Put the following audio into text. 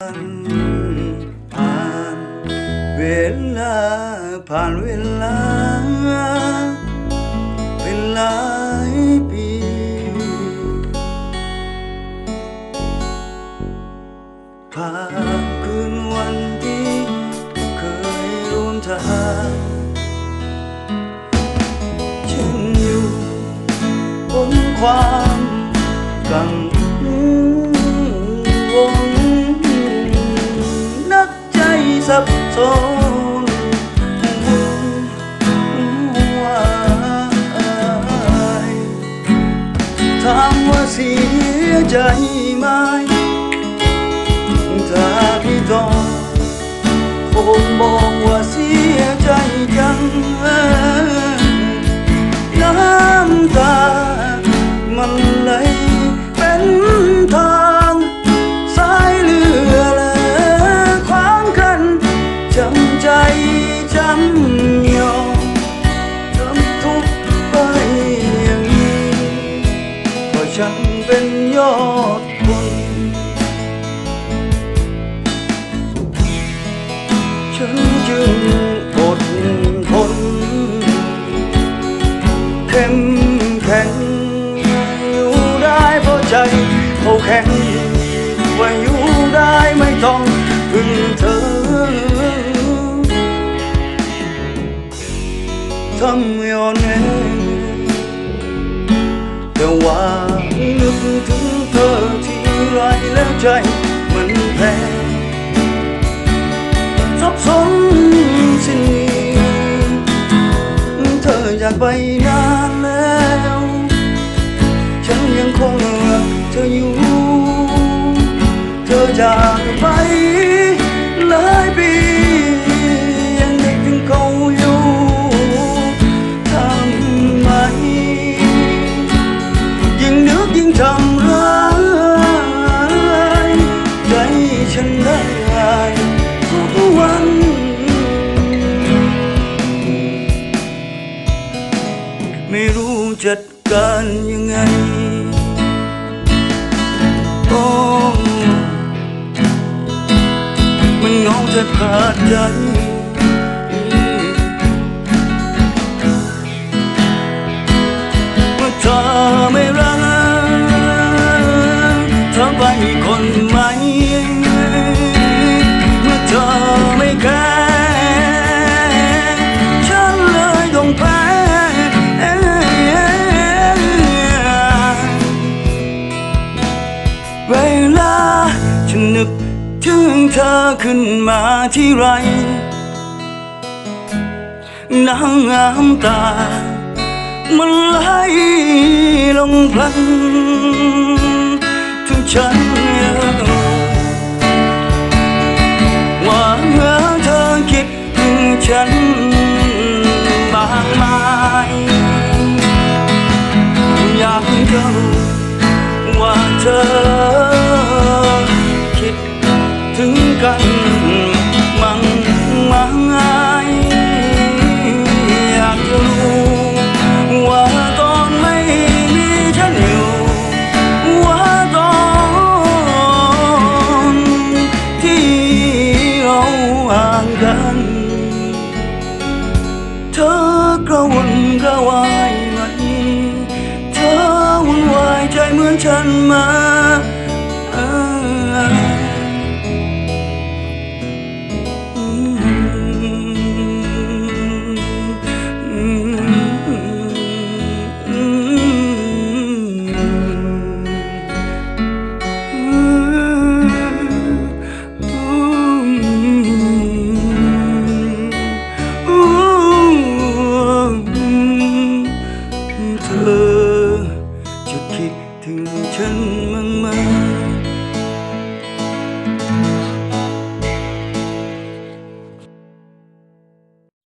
ผ่านเวลาผ่านเวลา เป็นหลายปี ผ่านคืนวันที่เคยร่วมทางฉันอยู่บนความกังว ถ้าว่าเสียใจไหมถ้าพี่ต้องคงบอกว่าเสียใจจังน้ ฉันเป็นยอดคนฉันจึงอดทนเข้มแข็งอยู่ได้เพราะใจเขาแข็งว่าอยู่ได้ไม่ต้องพึ่งเธอทำย้อนแน่ แต่ว่านึกถึงเธอที่ไรแล้วใจมันแพ้สับสนสิ้นดีเธออยากไปนานแล้ว ฉันยังคงรักเธออยู่ เธอจากไป ทำร้ายใจฉันได้ทุกวัน ไม่รู้จัดการยังไง โอ้มันเงาจะขาดใจ มีคนใหม เมื่อเธอไม่แคร์ฉันเลยต้องแพ้เวลาฉันนึกถึงเธอขึ้นมาที่ไรน้ำงามตา มันไหลลงพลัน ถึงฉันว่าเธอคิดถึง อนฉันมา เธอ